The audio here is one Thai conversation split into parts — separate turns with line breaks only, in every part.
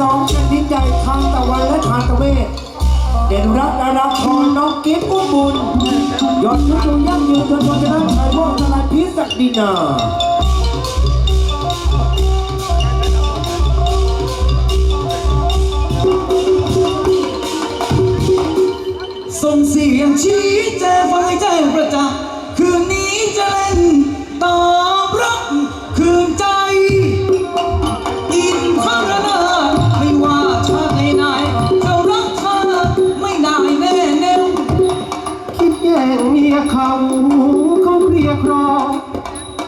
สองแผ่นดินใหญ่ทางตะวันและทางตะเวศเด่นรักดาราพรน้องกิฟต์อุ้มบุญยอดชุดดูยั่งยืนจนคนจะได้ถ่ายพวกสลายพิษศักดินา
ส่งเสียงชี้แจงไฟแจ้งประจักษ์คืนนี้จะเล่นต่อรับ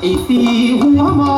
ไอ้
สีหัวหมอ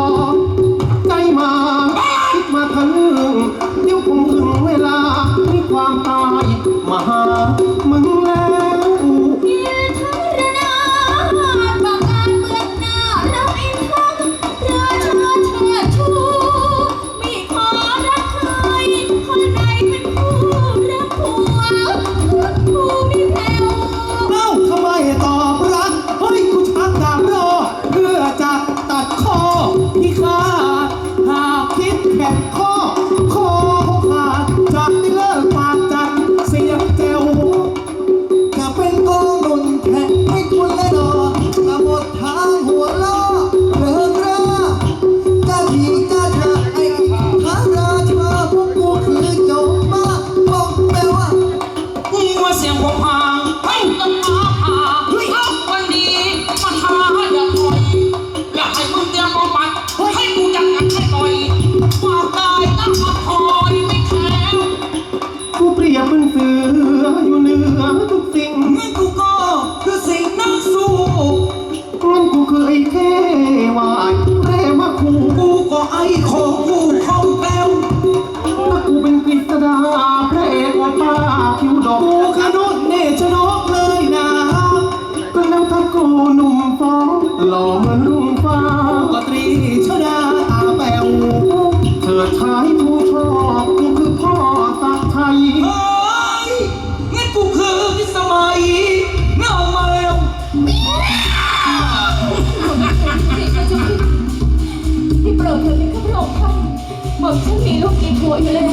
ลู
กมีผัว
อยู่แล้ว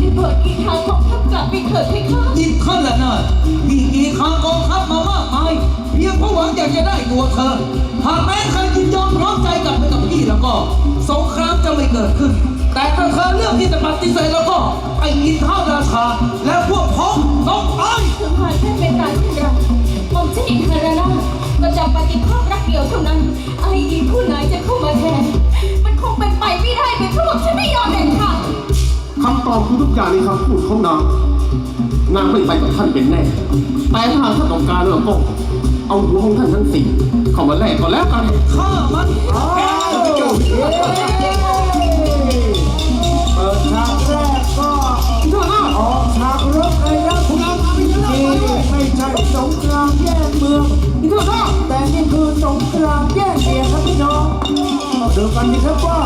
ได้
โปรดกีทางของทัพกลับไปเถิดไหมคะ
อินขั้นละนาดมีกี่ครั้งกองทัพมามากมาย เพียงเพราะหวังอยากจะได้ตัวเธอ หากแม้ใครยินยอมพร้อมใจกลับไปกับพี่แล้วก็สงครามจะไม่เกิดขึ้น แต่ถ้าเธอเลือกที่จะปฏิเสธแล้วก็ไอ้อินท่าราชา และพวกพ้องต้องไป
ถึงหากท่านเป็นการเช่นไรผมฉันอินทรนาถก็จะปฏิภาครักเดียวเท่านั้นไอ้อีผู้ไหน
ตอบคือทุกอย่างในคำพูดของนาง นางไม่ไปกับท่านเป็นแน่ แต่ถ้าหากท่านต้องการแล้วก็เอาหัวของท่านทั้งสี่เข้ามาแลกก็แล้วกัน
ฆ่ามัน
เปิดฉากแรกก็ออกฉากรบเลยนะคุณเอามาเป็นนี่ไม่ใช่สงครามแย่งเมืองแต่นี่คือสงครามแย่งเมียครับพี่น้องเดิมกันนี่ครับว่า